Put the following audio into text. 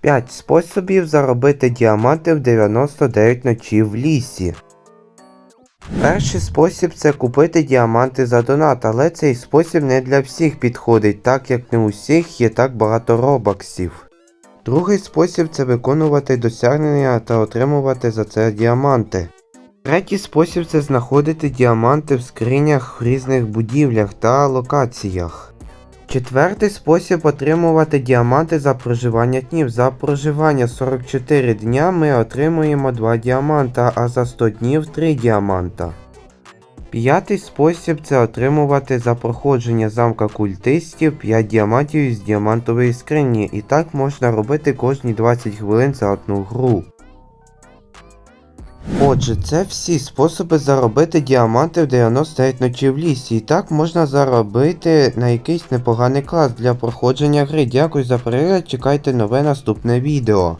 5 способів заробити діаманти в 99 ночів в лісі. Перший спосіб це купити діаманти за донат, але цей спосіб не для всіх підходить, так як не у всіх є так багато робаксів. Другий спосіб це виконувати досягнення та отримувати за це діаманти. Третій спосіб це знаходити діаманти в скринях в різних будівлях та локаціях. Четвертий спосіб отримувати діаманти за проживання днів. За проживання 44 дня ми отримуємо 2 діаманта, а за 100 днів 3 діаманта. П'ятий спосіб це отримувати за проходження замка культистів 5 діамантів із діамантової скрині, і так можна робити кожні 20 хвилин за одну гру. Отже, це всі способи заробити діаманти в 99 ночі в лісі. І так можна заробити на якийсь непоганий клас для проходження гри. Дякую за перегляд, чекайте нове наступне відео.